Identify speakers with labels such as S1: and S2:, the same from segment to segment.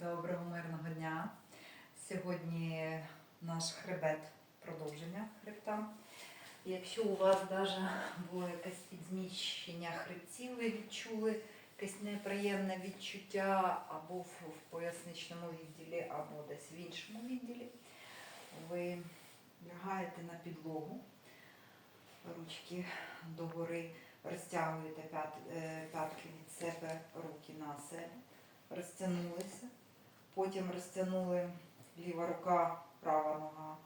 S1: Доброго мирного дня. Сьогодні наш хребет, продовження хребта. Якщо у вас навіть було якесь підзміщення хребців, ви відчули якесь неприємне відчуття або в, поясничному відділі, або десь в іншому відділі, ви лягаєте на підлогу, ручки догори, розтягуєте е, п'ятки від себе, руки на себе розтягнулися. Потім розтягнули ліва рука, права нога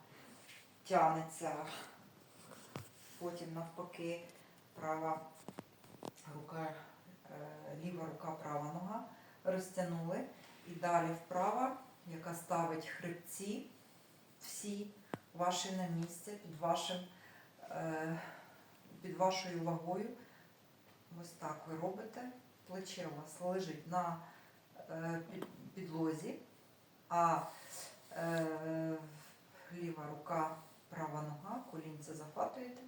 S1: тягнеться. Потім навпаки права рука, е, ліва рука, права нога розтягнули. І далі вправа, яка ставить хребці всі ваші на місце під вашим, е, під вашою вагою. Ось так ви робите. Плече у вас лежить на підлозі, а е, ліва рука, права нога, колінце захватуєте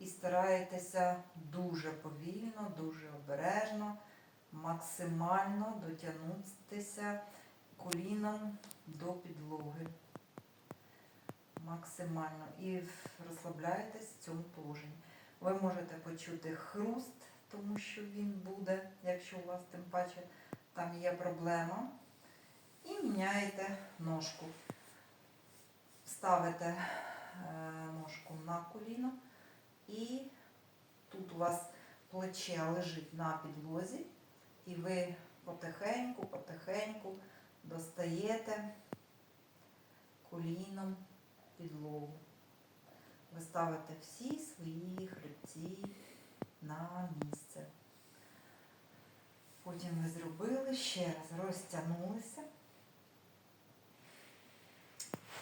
S1: і стараєтеся дуже повільно, дуже обережно, максимально дотягнутися коліном до підлоги. Максимально. І розслабляєтесь в цьому положенні. Ви можете почути хруст, тому що він буде, якщо у вас тим паче там є проблема. І міняєте ножку. Ставите е, ножку на коліно і тут у вас плече лежить на підлозі, і ви потихеньку, потихеньку достаєте коліном підлогу. Ви ставите всі свої хребці на місце. Потім ви зробили, ще раз розтягнулися.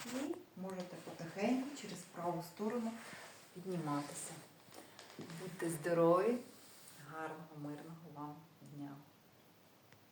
S1: І можете потихеньку через праву сторону підніматися. Будьте здорові,